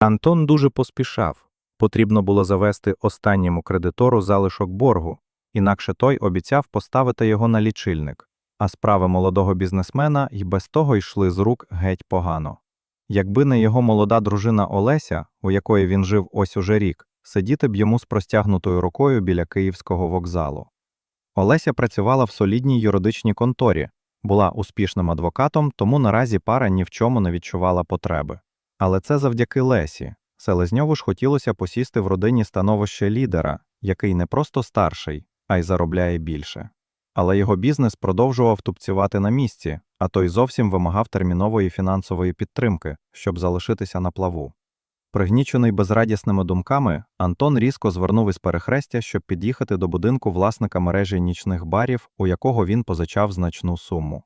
Антон дуже поспішав. Потрібно було завести останньому кредитору залишок боргу, інакше той обіцяв поставити його на лічильник, а справи молодого бізнесмена й без того йшли з рук геть погано. Якби не його молода дружина Олеся, у якої він жив ось уже рік, сидіти б йому з простягнутою рукою біля київського вокзалу. Олеся працювала в солідній юридичній конторі, була успішним адвокатом, тому наразі пара ні в чому не відчувала потреби. Але це завдяки Лесі. Селезньову ж хотілося посісти в родині становище лідера, який не просто старший, а й заробляє більше. Але його бізнес продовжував тупцювати на місці, а той зовсім вимагав термінової фінансової підтримки, щоб залишитися на плаву. Пригнічений безрадісними думками, Антон різко звернув із перехрестя, щоб під'їхати до будинку власника мережі нічних барів, у якого він позичав значну суму.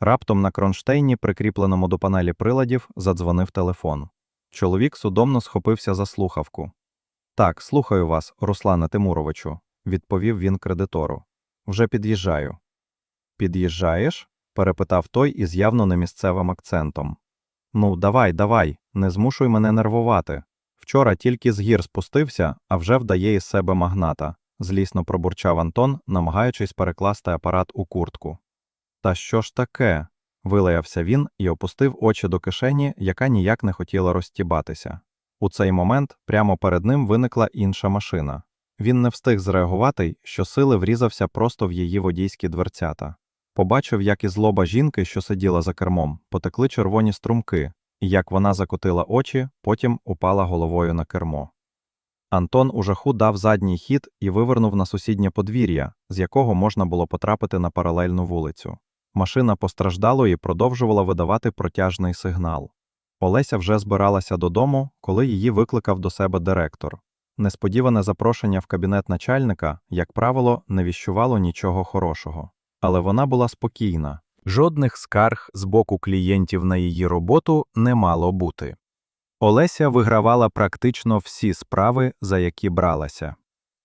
Раптом на кронштейні, прикріпленому до панелі приладів, задзвонив телефон. Чоловік судомно схопився за слухавку. Так, слухаю вас, Руслане Тимуровичу, відповів він кредитору. Вже під'їжджаю. Під'їжджаєш? перепитав той із явно немісцевим акцентом. Ну, давай, давай, не змушуй мене нервувати. Вчора тільки з гір спустився, а вже вдає із себе магната, злісно пробурчав Антон, намагаючись перекласти апарат у куртку. Та що ж таке? вилаявся він і опустив очі до кишені, яка ніяк не хотіла розтібатися. У цей момент прямо перед ним виникла інша машина. Він не встиг зреагувати, й щосили врізався просто в її водійські дверцята. Побачив, як із лоба жінки, що сиділа за кермом, потекли червоні струмки, і як вона закотила очі, потім упала головою на кермо. Антон у жаху дав задній хід і вивернув на сусіднє подвір'я, з якого можна було потрапити на паралельну вулицю. Машина постраждалої продовжувала видавати протяжний сигнал. Олеся вже збиралася додому, коли її викликав до себе директор. Несподіване запрошення в кабінет начальника, як правило, не віщувало нічого хорошого. Але вона була спокійна. Жодних скарг з боку клієнтів на її роботу не мало бути. Олеся вигравала практично всі справи, за які бралася.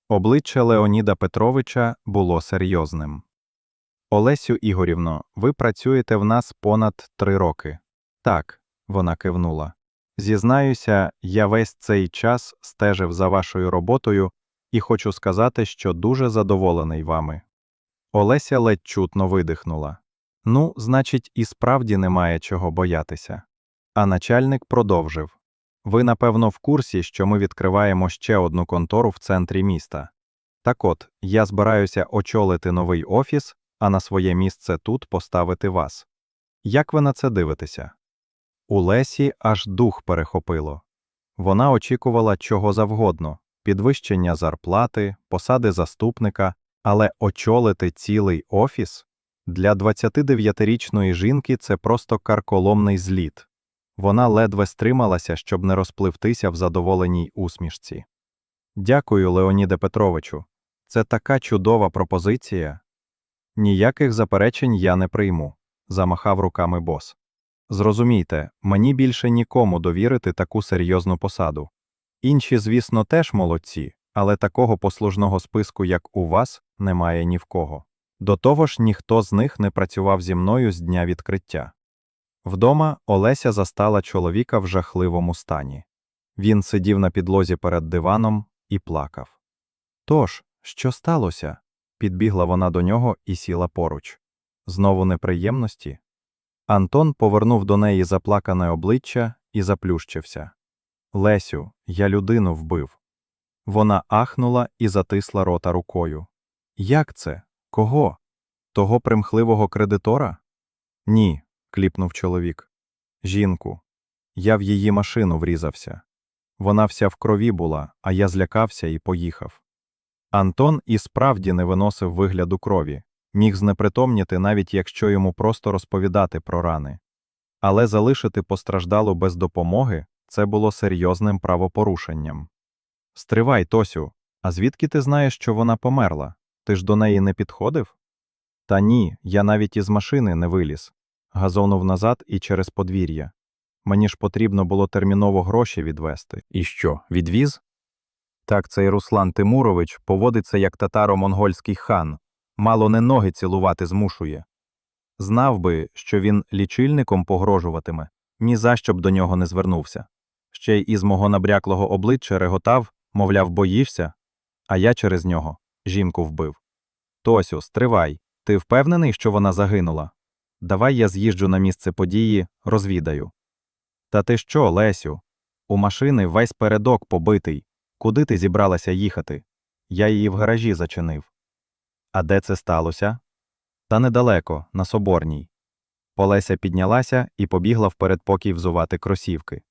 Обличчя Леоніда Петровича було серйозним. Олесю Ігорівно, ви працюєте в нас понад три роки. Так, вона кивнула. Зізнаюся, я весь цей час стежив за вашою роботою і хочу сказати, що дуже задоволений вами. Олеся ледь чутно видихнула. Ну, значить, і справді немає чого боятися. А начальник продовжив Ви, напевно, в курсі, що ми відкриваємо ще одну контору в центрі міста. Так от, я збираюся очолити новий офіс, а на своє місце тут поставити вас. Як ви на це дивитеся? У Лесі аж дух перехопило. Вона очікувала чого завгодно підвищення зарплати, посади заступника, але очолити цілий офіс для 29-річної жінки це просто карколомний зліт. Вона ледве стрималася, щоб не розпливтися в задоволеній усмішці. Дякую, Леоніде Петровичу. Це така чудова пропозиція. Ніяких заперечень я не прийму, замахав руками бос. Зрозумійте, мені більше нікому довірити таку серйозну посаду. Інші, звісно, теж молодці, але такого послужного списку, як у вас, немає ні в кого. До того ж, ніхто з них не працював зі мною з дня відкриття. Вдома Олеся застала чоловіка в жахливому стані. Він сидів на підлозі перед диваном і плакав. Тож, що сталося? Підбігла вона до нього і сіла поруч. Знову неприємності. Антон повернув до неї заплакане обличчя і заплющився. Лесю, я людину вбив. Вона ахнула і затисла рота рукою. Як це? Кого? Того примхливого кредитора? Ні, кліпнув чоловік. Жінку. Я в її машину врізався. Вона вся в крові була, а я злякався і поїхав. Антон і справді не виносив вигляду крові, міг знепритомніти, навіть якщо йому просто розповідати про рани. Але залишити постраждалу без допомоги це було серйозним правопорушенням. Стривай, Тосю, а звідки ти знаєш, що вона померла? Ти ж до неї не підходив? Та ні, я навіть із машини не виліз. Газонув назад і через подвір'я. Мені ж потрібно було терміново гроші відвести. І що, відвіз? Так цей Руслан Тимурович поводиться як татаро-монгольський хан, мало не ноги цілувати змушує. Знав би, що він лічильником погрожуватиме, ні за що б до нього не звернувся. Ще й із мого набряклого обличчя реготав, мовляв, боїшся, а я через нього жінку вбив. Тосю, стривай, ти впевнений, що вона загинула? Давай я з'їжджу на місце події, розвідаю. Та ти що, Лесю? У машини весь передок побитий. Куди ти зібралася їхати? Я її в гаражі зачинив. А де це сталося? Та недалеко, на Соборній. Полеся піднялася і побігла в передпокій взувати кросівки.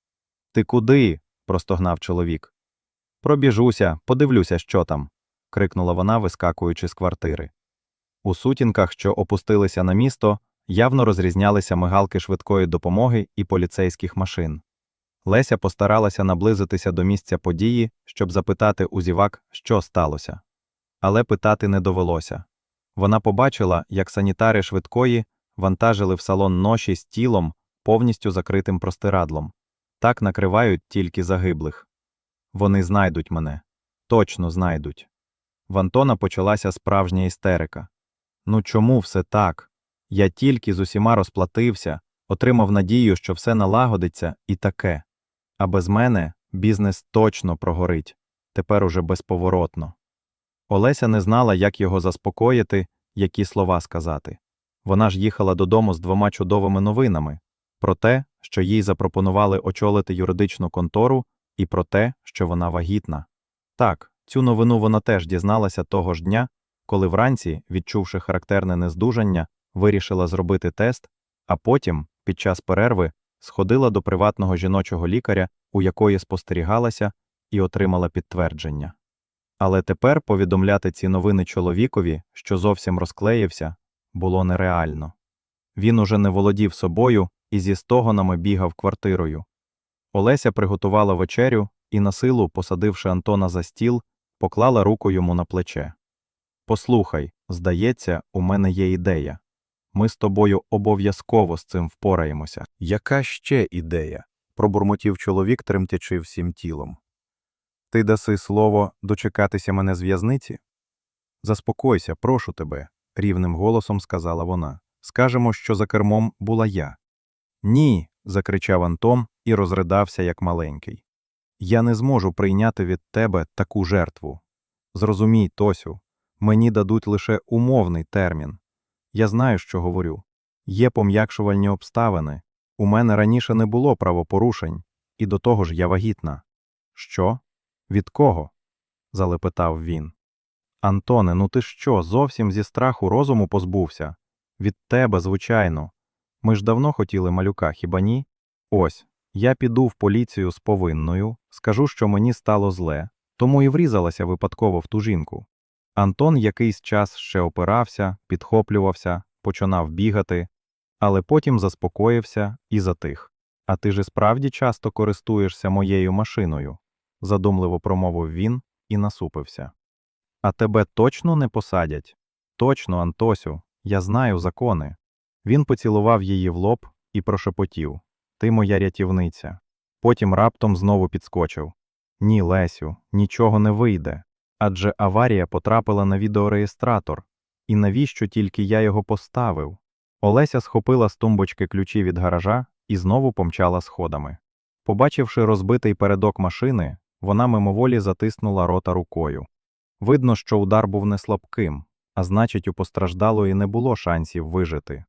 Ти куди? простогнав чоловік. Пробіжуся, подивлюся, що там. крикнула вона, вискакуючи з квартири. У сутінках, що опустилися на місто, явно розрізнялися мигалки швидкої допомоги і поліцейських машин. Леся постаралася наблизитися до місця події, щоб запитати у зівак, що сталося. Але питати не довелося. Вона побачила, як санітари швидкої вантажили в салон ноші з тілом, повністю закритим простирадлом. Так накривають тільки загиблих. Вони знайдуть мене. Точно знайдуть. В Антона почалася справжня істерика. Ну чому все так? Я тільки з усіма розплатився, отримав надію, що все налагодиться і таке. А без мене бізнес точно прогорить, тепер уже безповоротно. Олеся не знала, як його заспокоїти, які слова сказати. Вона ж їхала додому з двома чудовими новинами про те, що їй запропонували очолити юридичну контору, і про те, що вона вагітна. Так, цю новину вона теж дізналася того ж дня, коли вранці, відчувши характерне нездужання, вирішила зробити тест, а потім, під час перерви, сходила до приватного жіночого лікаря, у якої спостерігалася, і отримала підтвердження. Але тепер повідомляти ці новини чоловікові, що зовсім розклеївся, було нереально. Він уже не володів собою і зі стогонами бігав квартирою. Олеся приготувала вечерю і, на силу, посадивши Антона за стіл, поклала руку йому на плече. Послухай, здається, у мене є ідея. Ми з тобою обов'язково з цим впораємося. Яка ще ідея? пробурмотів чоловік, тремтячи всім тілом. Ти даси слово дочекатися мене з в'язниці? Заспокойся, прошу тебе, рівним голосом сказала вона. Скажемо, що за кермом була я. Ні. закричав Антон і розридався, як маленький. Я не зможу прийняти від тебе таку жертву. Зрозумій, Тосю, мені дадуть лише умовний термін. Я знаю, що говорю. Є пом'якшувальні обставини. У мене раніше не було правопорушень, і до того ж я вагітна. Що? Від кого? залепетав він. Антоне, ну ти що, зовсім зі страху розуму позбувся? Від тебе, звичайно. Ми ж давно хотіли малюка, хіба ні? Ось, я піду в поліцію з повинною, скажу, що мені стало зле, тому і врізалася випадково в ту жінку. Антон якийсь час ще опирався, підхоплювався, починав бігати, але потім заспокоївся і затих. А ти ж справді часто користуєшся моєю машиною, задумливо промовив він і насупився. А тебе точно не посадять? Точно, Антосю, я знаю закони. Він поцілував її в лоб і прошепотів Ти моя рятівниця. Потім раптом знову підскочив Ні, Лесю, нічого не вийде. Адже аварія потрапила на відеореєстратор. І навіщо тільки я його поставив? Олеся схопила з тумбочки ключі від гаража і знову помчала сходами. Побачивши розбитий передок машини, вона мимоволі затиснула рота рукою. Видно, що удар був не слабким, а значить, у постраждалої не було шансів вижити.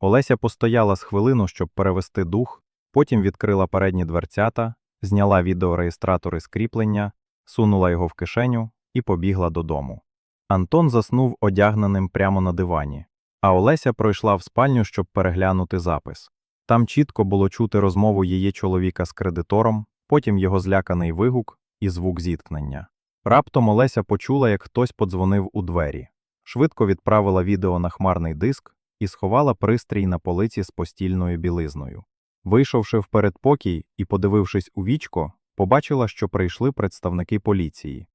Олеся постояла з хвилину, щоб перевести дух, потім відкрила передні дверцята, зняла відеореєстратори з кріплення, сунула його в кишеню і побігла додому. Антон заснув одягненим прямо на дивані, а Олеся пройшла в спальню, щоб переглянути запис. Там чітко було чути розмову її чоловіка з кредитором, потім його зляканий вигук і звук зіткнення. Раптом Олеся почула, як хтось подзвонив у двері, швидко відправила відео на хмарний диск і сховала пристрій на полиці з постільною білизною. Вийшовши в передпокій і подивившись у вічко, побачила, що прийшли представники поліції.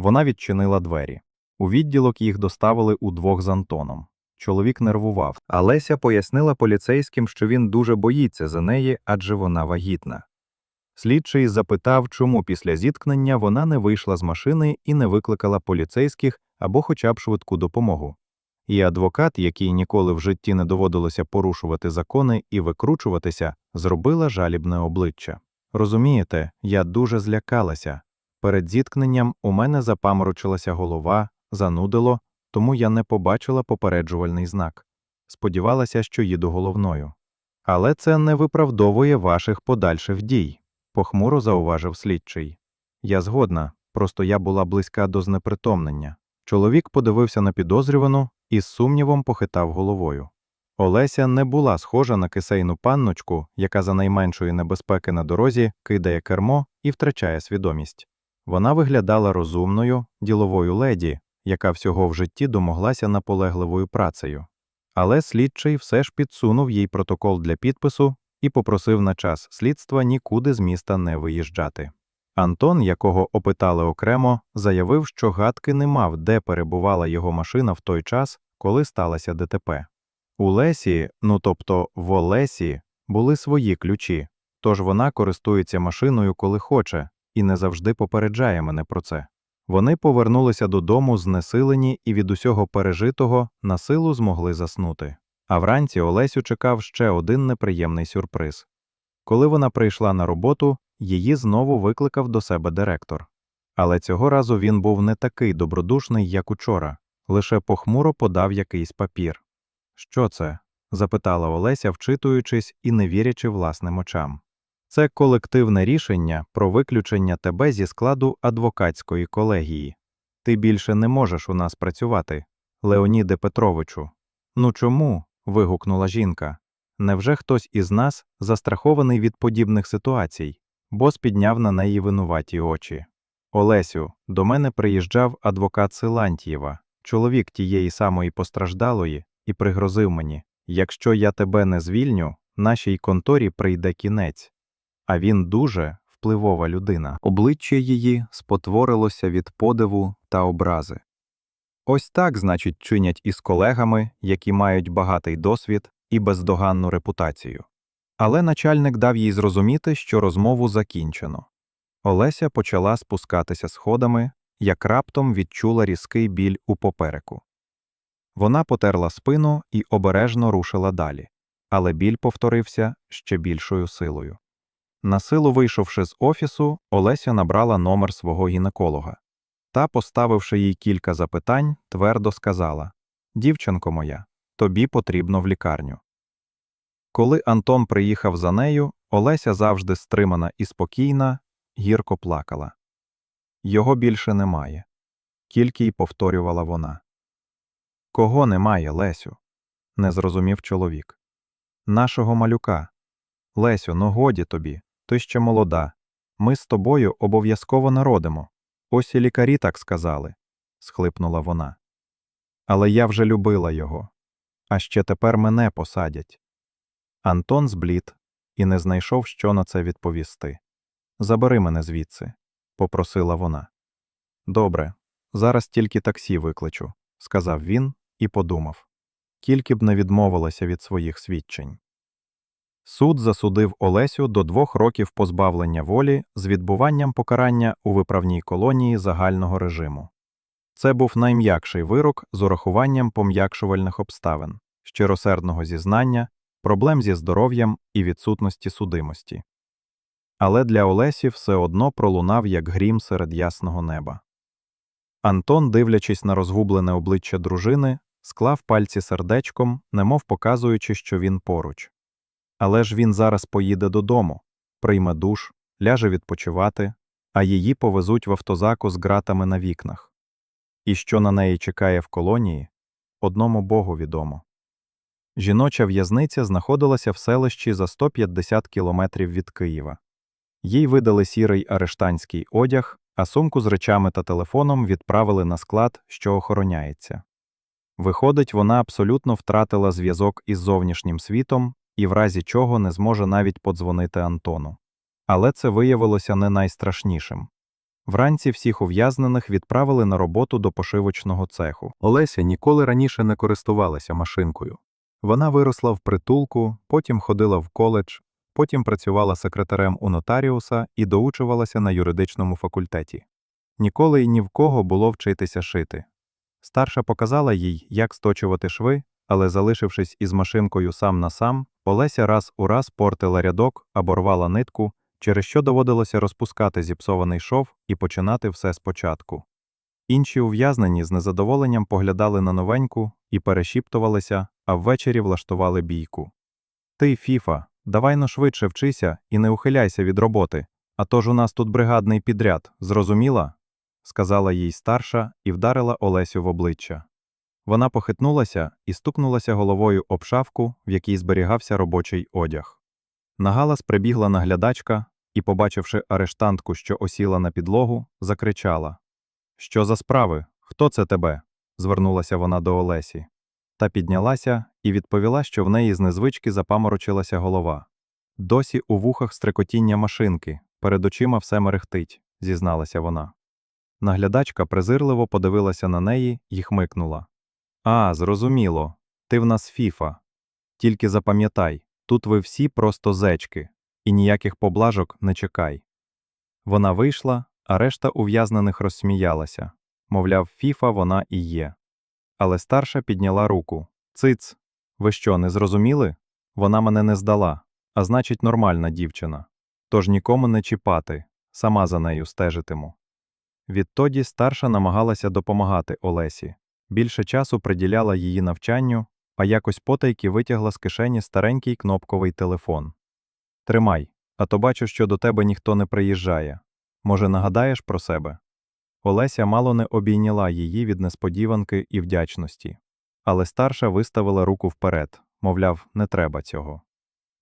Вона відчинила двері. У відділок їх доставили удвох з Антоном. Чоловік нервував, а Леся пояснила поліцейським, що він дуже боїться за неї, адже вона вагітна. Слідчий запитав, чому після зіткнення вона не вийшла з машини і не викликала поліцейських або хоча б швидку допомогу. І адвокат, який ніколи в житті не доводилося порушувати закони і викручуватися, зробила жалібне обличчя. Розумієте, я дуже злякалася. Перед зіткненням у мене запаморочилася голова, занудило, тому я не побачила попереджувальний знак. Сподівалася, що їду головною. Але це не виправдовує ваших подальших дій, похмуро зауважив слідчий. Я згодна, просто я була близька до знепритомнення. Чоловік подивився на підозрювану і з сумнівом похитав головою. Олеся не була схожа на кисейну панночку, яка за найменшої небезпеки на дорозі кидає кермо і втрачає свідомість. Вона виглядала розумною, діловою леді, яка всього в житті домоглася наполегливою працею. Але слідчий все ж підсунув їй протокол для підпису і попросив на час слідства нікуди з міста не виїжджати. Антон, якого опитали окремо, заявив, що гадки не мав, де перебувала його машина в той час, коли сталося ДТП. У Лесі, ну тобто в Олесі, були свої ключі, тож вона користується машиною, коли хоче, і не завжди попереджає мене про це. Вони повернулися додому знесилені і від усього пережитого на силу змогли заснути. А вранці Олесю чекав ще один неприємний сюрприз. Коли вона прийшла на роботу, її знову викликав до себе директор. Але цього разу він був не такий добродушний, як учора, лише похмуро подав якийсь папір. Що це? запитала Олеся, вчитуючись і не вірячи власним очам. Це колективне рішення про виключення тебе зі складу адвокатської колегії. Ти більше не можеш у нас працювати, Леоніде Петровичу. Ну чому? вигукнула жінка. Невже хтось із нас застрахований від подібних ситуацій? Бос підняв на неї винуваті очі. Олесю, до мене приїжджав адвокат Силантьєва, чоловік тієї самої постраждалої, і пригрозив мені якщо я тебе не звільню, нашій конторі прийде кінець. А він дуже впливова людина. Обличчя її спотворилося від подиву та образи. Ось так, значить, чинять із колегами, які мають багатий досвід і бездоганну репутацію. Але начальник дав їй зрозуміти, що розмову закінчено. Олеся почала спускатися сходами, як раптом відчула різкий біль у попереку. Вона потерла спину і обережно рушила далі, але біль повторився ще більшою силою. Насилу вийшовши з офісу, Олеся набрала номер свого гінеколога. Та, поставивши їй кілька запитань, твердо сказала Дівчинко моя, тобі потрібно в лікарню. Коли Антон приїхав за нею, Олеся завжди стримана і спокійна, гірко плакала. Його більше немає. Тільки й повторювала вона. Кого немає, Лесю? не зрозумів чоловік. Нашого малюка. Лесю, ну годі тобі, ти ще молода. Ми з тобою обов'язково народимо. Ось і лікарі так сказали, схлипнула вона. Але я вже любила його. А ще тепер мене посадять. Антон зблід і не знайшов, що на це відповісти. Забери мене звідси, попросила вона. Добре, зараз тільки таксі викличу, сказав він і подумав. Тільки б не відмовилася від своїх свідчень. Суд засудив Олесю до двох років позбавлення волі з відбуванням покарання у виправній колонії загального режиму. Це був найм'якший вирок з урахуванням пом'якшувальних обставин, щиросердного зізнання, проблем зі здоров'ям і відсутності судимості. Але для Олесі все одно пролунав як грім серед ясного неба. Антон, дивлячись на розгублене обличчя дружини, склав пальці сердечком, немов показуючи, що він поруч. Але ж він зараз поїде додому, прийме душ, ляже відпочивати, а її повезуть в автозаку з ґратами на вікнах. І що на неї чекає в колонії, одному Богу відомо. Жіноча в'язниця знаходилася в селищі за 150 кілометрів від Києва. Їй видали сірий арештанський одяг, а сумку з речами та телефоном відправили на склад, що охороняється. Виходить, вона абсолютно втратила зв'язок із зовнішнім світом і в разі чого не зможе навіть подзвонити Антону. Але це виявилося не найстрашнішим. Вранці всіх ув'язнених відправили на роботу до пошивочного цеху. Олеся ніколи раніше не користувалася машинкою. Вона виросла в притулку, потім ходила в коледж, потім працювала секретарем у нотаріуса і доучувалася на юридичному факультеті. Ніколи й ні в кого було вчитися шити. Старша показала їй, як сточувати шви, але, залишившись із машинкою сам на сам, Олеся раз у раз портила рядок або рвала нитку, через що доводилося розпускати зіпсований шов і починати все спочатку. Інші ув'язнені з незадоволенням поглядали на новеньку і перешіптувалися, а ввечері влаштували бійку. Ти, Фіфа, давай но швидше вчися і не ухиляйся від роботи, а то ж у нас тут бригадний підряд, зрозуміла? сказала їй старша і вдарила Олесю в обличчя. Вона похитнулася і стукнулася головою об шафку, в якій зберігався робочий одяг. На галас прибігла наглядачка і, побачивши арештантку, що осіла на підлогу, закричала Що за справи? Хто це тебе? звернулася вона до Олесі. Та піднялася і відповіла, що в неї з незвички запаморочилася голова. Досі у вухах стрекотіння машинки, перед очима все мерехтить, зізналася вона. Наглядачка презирливо подивилася на неї і хмикнула. А, зрозуміло, ти в нас фіфа. Тільки запам'ятай, тут ви всі просто зечки, і ніяких поблажок не чекай. Вона вийшла, а решта ув'язнених розсміялася. Мовляв, фіфа вона і є. Але старша підняла руку. Циц, ви що, не зрозуміли? Вона мене не здала, а значить, нормальна дівчина. Тож нікому не чіпати, сама за нею стежитиму. Відтоді старша намагалася допомагати Олесі. Більше часу приділяла її навчанню, а якось потайки витягла з кишені старенький кнопковий телефон. Тримай, а то бачу, що до тебе ніхто не приїжджає. Може, нагадаєш про себе? Олеся мало не обійняла її від несподіванки і вдячності. Але старша виставила руку вперед, мовляв, не треба цього.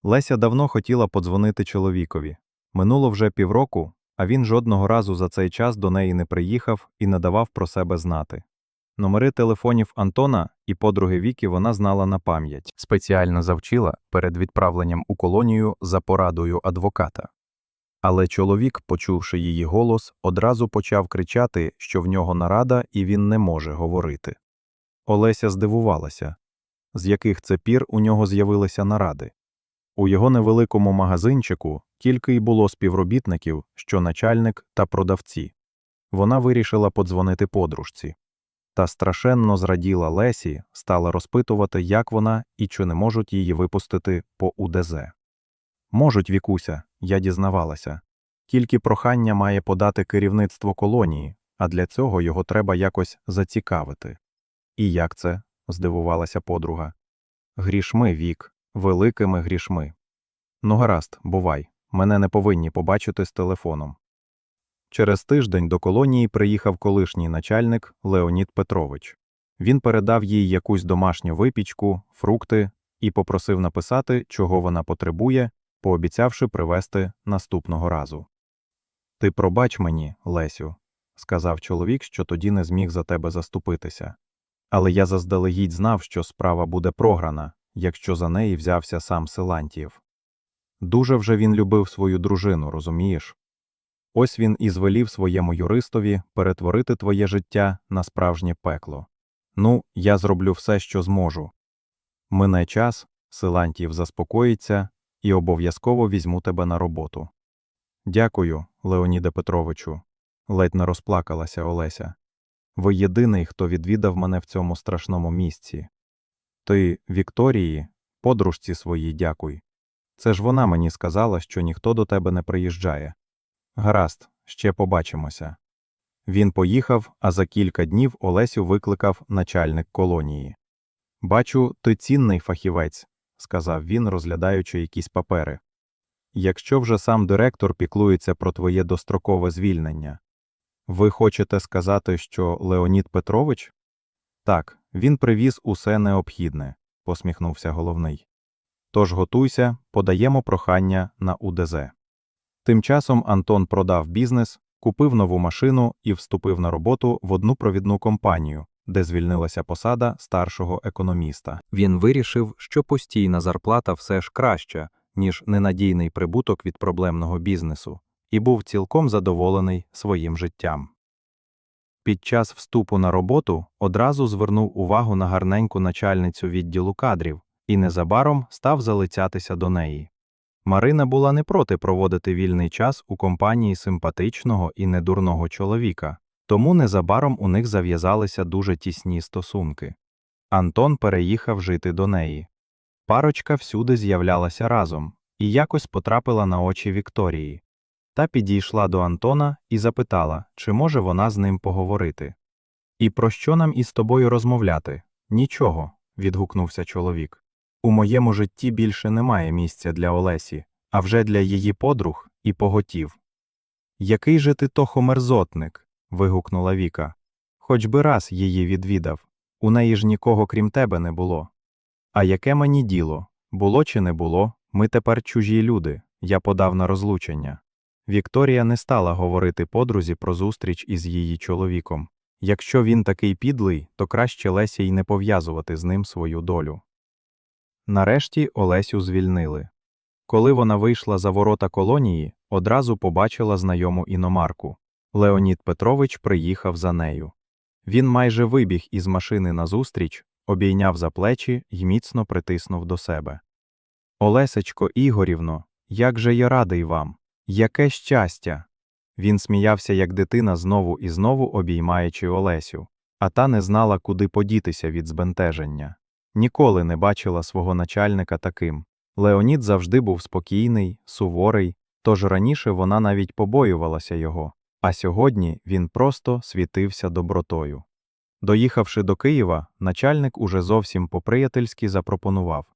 Леся давно хотіла подзвонити чоловікові. Минуло вже півроку, а він жодного разу за цей час до неї не приїхав і не давав про себе знати. Номери телефонів Антона і подруги Віки вона знала на пам'ять, спеціально завчила перед відправленням у колонію за порадою адвоката. Але чоловік, почувши її голос, одразу почав кричати, що в нього нарада і він не може говорити. Олеся здивувалася, з яких це пір у нього з'явилися наради. У його невеликому магазинчику тільки й було співробітників, що начальник та продавці. Вона вирішила подзвонити подружці. Та страшенно зраділа Лесі, стала розпитувати, як вона і чи не можуть її випустити по УДЗ. Можуть, Вікуся, я дізнавалася. Тільки прохання має подати керівництво колонії, а для цього його треба якось зацікавити. І як це? здивувалася подруга. Грішми, Вік, великими грішми. Ну, гаразд, бувай, мене не повинні побачити з телефоном. Через тиждень до колонії приїхав колишній начальник Леонід Петрович. Він передав їй якусь домашню випічку, фрукти і попросив написати, чого вона потребує, пообіцявши привезти наступного разу. Ти пробач мені, Лесю, сказав чоловік, що тоді не зміг за тебе заступитися. Але я заздалегідь знав, що справа буде програна, якщо за неї взявся сам Силантієв. Дуже вже він любив свою дружину, розумієш? Ось він і звелів своєму юристові перетворити твоє життя на справжнє пекло. Ну, я зроблю все, що зможу. Мине час, Силантіїв заспокоїться і обов'язково візьму тебе на роботу. Дякую, Леоніде Петровичу, ледь не розплакалася Олеся. Ви єдиний, хто відвідав мене в цьому страшному місці. Ти, Вікторії, подружці своїй дякуй. Це ж вона мені сказала, що ніхто до тебе не приїжджає. Гаразд, ще побачимося. Він поїхав, а за кілька днів Олесю викликав начальник колонії. Бачу, ти цінний фахівець, сказав він, розглядаючи якісь папери. Якщо вже сам директор піклується про твоє дострокове звільнення. Ви хочете сказати, що Леонід Петрович? Так, він привіз усе необхідне, посміхнувся головний. Тож готуйся, подаємо прохання на УДЗ. Тим часом Антон продав бізнес, купив нову машину і вступив на роботу в одну провідну компанію, де звільнилася посада старшого економіста. Він вирішив, що постійна зарплата все ж краща, ніж ненадійний прибуток від проблемного бізнесу, і був цілком задоволений своїм життям. Під час вступу на роботу одразу звернув увагу на гарненьку начальницю відділу кадрів і незабаром став залицятися до неї. Марина була не проти проводити вільний час у компанії симпатичного і недурного чоловіка, тому незабаром у них зав'язалися дуже тісні стосунки. Антон переїхав жити до неї. Парочка всюди з'являлася разом і якось потрапила на очі Вікторії, та підійшла до Антона і запитала, чи може вона з ним поговорити. І про що нам із тобою розмовляти? Нічого, відгукнувся чоловік. У моєму житті більше немає місця для Олесі, а вже для її подруг і поготів. Який же ти тохо мерзотник? вигукнула Віка. Хоч би раз її відвідав. У неї ж нікого крім тебе не було. А яке мені діло? Було чи не було? Ми тепер чужі люди. Я подав на розлучення. Вікторія не стала говорити подрузі про зустріч із її чоловіком. Якщо він такий підлий, то краще Лесі й не пов'язувати з ним свою долю. Нарешті Олесю звільнили. Коли вона вийшла за ворота колонії, одразу побачила знайому іномарку. Леонід Петрович приїхав за нею. Він майже вибіг із машини назустріч, обійняв за плечі й міцно притиснув до себе. Олесечко Ігорівно, як же я радий вам! Яке щастя! Він сміявся, як дитина, знову і знову обіймаючи Олесю, а та не знала, куди подітися від збентеження. Ніколи не бачила свого начальника таким. Леонід завжди був спокійний, суворий, тож раніше вона навіть побоювалася його, а сьогодні він просто світився добротою. Доїхавши до Києва, начальник уже зовсім по-приятельськи запропонував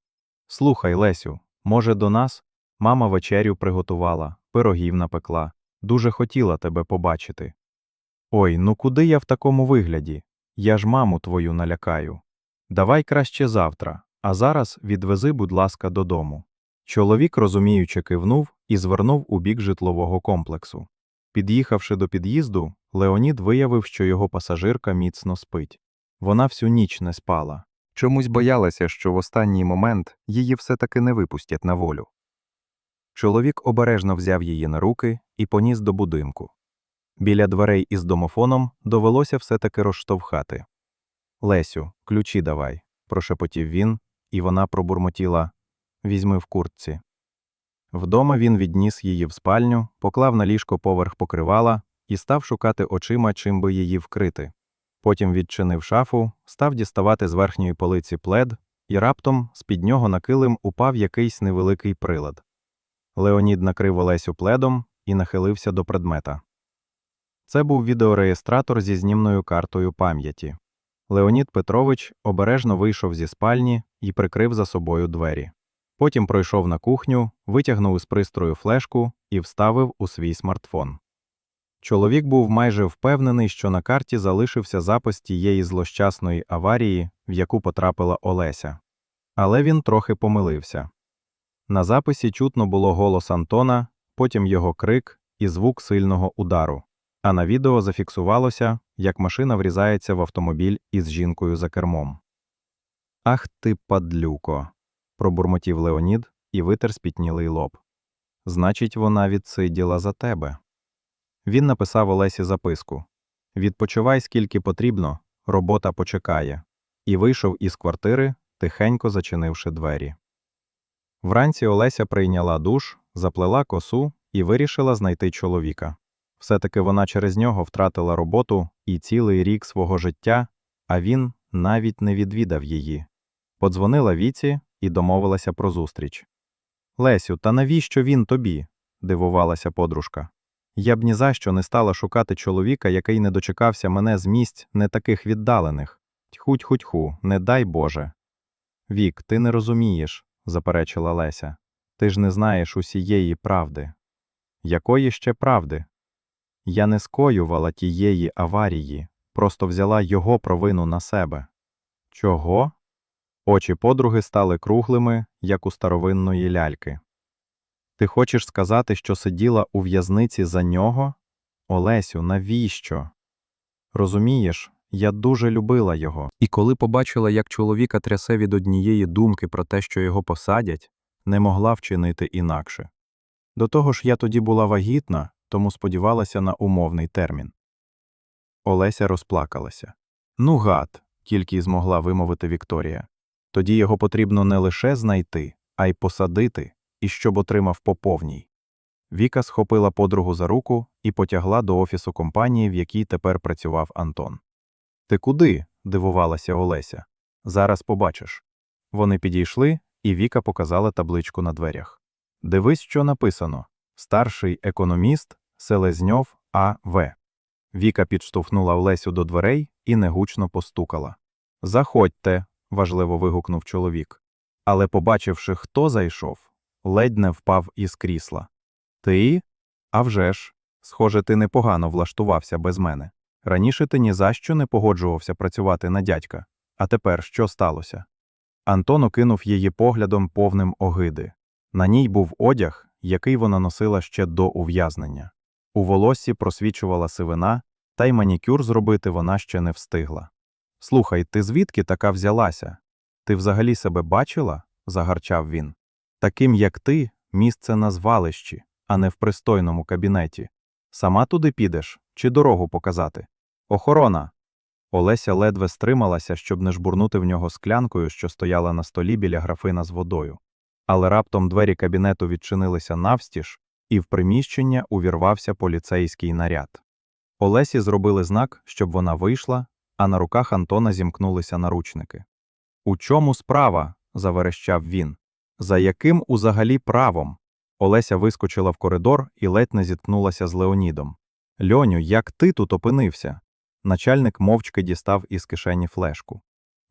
Слухай, Лесю, може, до нас? Мама вечерю приготувала, пирогів напекла. Дуже хотіла тебе побачити. Ой, ну куди я в такому вигляді? Я ж маму твою налякаю. Давай краще завтра, а зараз відвези, будь ласка, додому. Чоловік розуміюче кивнув і звернув у бік житлового комплексу. Під'їхавши до під'їзду, Леонід виявив, що його пасажирка міцно спить. Вона всю ніч не спала. Чомусь боялася, що в останній момент її все-таки не випустять на волю. Чоловік обережно взяв її на руки і поніс до будинку. Біля дверей із домофоном довелося все-таки розштовхати. Лесю, ключі давай, прошепотів він, і вона пробурмотіла Візьми в куртці. Вдома він відніс її в спальню, поклав на ліжко поверх покривала і став шукати очима, чим би її вкрити. Потім відчинив шафу, став діставати з верхньої полиці плед, і раптом з-під нього на килим упав якийсь невеликий прилад. Леонід накрив Олесю пледом і нахилився до предмета. Це був відеореєстратор зі знімною картою пам'яті. Леонід Петрович обережно вийшов зі спальні і прикрив за собою двері. Потім пройшов на кухню, витягнув із пристрою флешку і вставив у свій смартфон. Чоловік був майже впевнений, що на карті залишився запис тієї злощасної аварії, в яку потрапила Олеся. Але він трохи помилився. На записі чутно було голос Антона, потім його крик і звук сильного удару. А на відео зафіксувалося, як машина врізається в автомобіль із жінкою за кермом. Ах ти, падлюко. пробурмотів Леонід і витер спітнілий лоб. Значить, вона відсиділа за тебе. Він написав Олесі записку Відпочивай скільки потрібно, робота почекає, і вийшов із квартири, тихенько зачинивши двері. Вранці Олеся прийняла душ, заплела косу і вирішила знайти чоловіка. Все-таки вона через нього втратила роботу і цілий рік свого життя, а він навіть не відвідав її. Подзвонила Віці і домовилася про зустріч. Лесю, та навіщо він тобі? дивувалася подружка. Я б ні за що не стала шукати чоловіка, який не дочекався мене з місць не таких віддалених. Тьхуть-хуть-ху, не дай Боже. Вік, ти не розумієш, заперечила Леся. Ти ж не знаєш усієї правди. Якої ще правди? Я не скоювала тієї аварії, просто взяла його провину на себе. Чого? Очі подруги стали круглими, як у старовинної ляльки. Ти хочеш сказати, що сиділа у в'язниці за нього? Олесю, навіщо? Розумієш, я дуже любила його. І коли побачила, як чоловіка трясе від однієї думки про те, що його посадять, не могла вчинити інакше. До того ж, я тоді була вагітна, тому сподівалася на умовний термін. Олеся розплакалася. Ну, гад, тільки й змогла вимовити Вікторія. Тоді його потрібно не лише знайти, а й посадити, і щоб отримав по повній. Віка схопила подругу за руку і потягла до офісу компанії, в якій тепер працював Антон. Ти куди? дивувалася Олеся. Зараз побачиш. Вони підійшли, і Віка показала табличку на дверях. Дивись, що написано старший економіст Селезньов А.В. Віка підштовхнула Олесю до дверей і негучно постукала. Заходьте, важливо вигукнув чоловік. Але, побачивши, хто зайшов, ледь не впав із крісла. Ти? А вже ж. Схоже, ти непогано влаштувався без мене. Раніше ти ні за що не погоджувався працювати на дядька. А тепер що сталося? Антон окинув її поглядом повним огиди. На ній був одяг, який вона носила ще до ув'язнення. У волоссі просвічувала сивина, та й манікюр зробити вона ще не встигла. Слухай, ти звідки така взялася? Ти взагалі себе бачила? загарчав він. Таким, як ти, місце на звалищі, а не в пристойному кабінеті. Сама туди підеш чи дорогу показати? Охорона. Олеся ледве стрималася, щоб не жбурнути в нього склянкою, що стояла на столі біля графина з водою. Але раптом двері кабінету відчинилися навстіж, і в приміщення увірвався поліцейський наряд. Олесі зробили знак, щоб вона вийшла, а на руках Антона зімкнулися наручники. У чому справа? заверещав він. За яким узагалі правом? Олеся вискочила в коридор і ледь не зіткнулася з Леонідом. Льоню, як ти тут опинився? Начальник мовчки дістав із кишені флешку.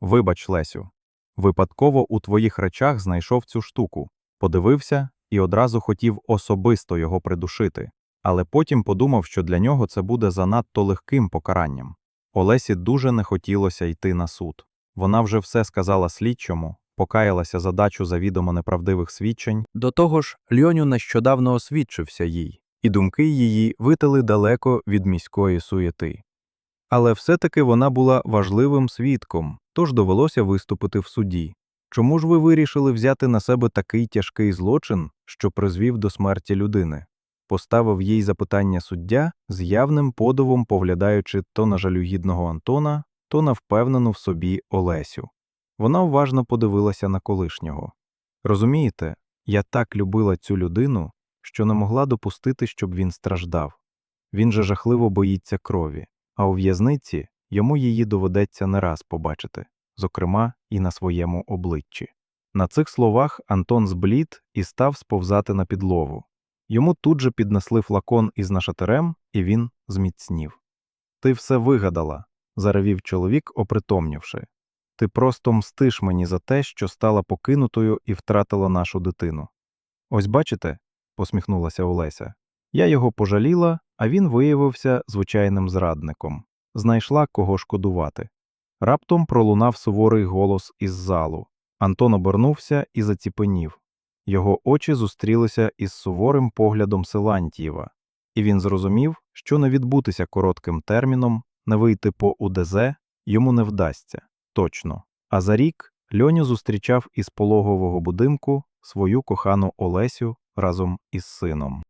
Вибач, Лесю. Випадково у твоїх речах знайшов цю штуку, подивився і одразу хотів особисто його придушити, але потім подумав, що для нього це буде занадто легким покаранням. Олесі дуже не хотілося йти на суд. Вона вже все сказала слідчому, покаялася за дачу завідомо неправдивих свідчень. До того ж, Льоню нещодавно освідчився їй, і думки її витали далеко від міської суєти. Але все-таки вона була важливим свідком, тож довелося виступити в суді. Чому ж ви вирішили взяти на себе такий тяжкий злочин, що призвів до смерті людини? Поставив їй запитання суддя, з явним подивом поглядаючи то на жалюгідного Антона, то на впевнену в собі Олесю. Вона уважно подивилася на колишнього. Розумієте, я так любила цю людину, що не могла допустити, щоб він страждав. Він же жахливо боїться крові, а у в'язниці йому її доведеться не раз побачити, зокрема і на своєму обличчі. На цих словах Антон зблід і став сповзати на підлогу. Йому тут же піднесли флакон із нашатирем, і він зміцнів. Ти все вигадала, заревів чоловік, опритомнівши. Ти просто мстиш мені за те, що стала покинутою і втратила нашу дитину. Ось бачите, посміхнулася Олеся. Я його пожаліла, а він виявився звичайним зрадником. Знайшла кого шкодувати. Раптом пролунав суворий голос із залу. Антон обернувся і заціпенів. Його очі зустрілися із суворим поглядом Силантієва, і він зрозумів, що не відбутися коротким терміном, не вийти по УДЗ йому не вдасться. Точно. А за рік Льоню зустрічав із пологового будинку свою кохану Олесю разом із сином.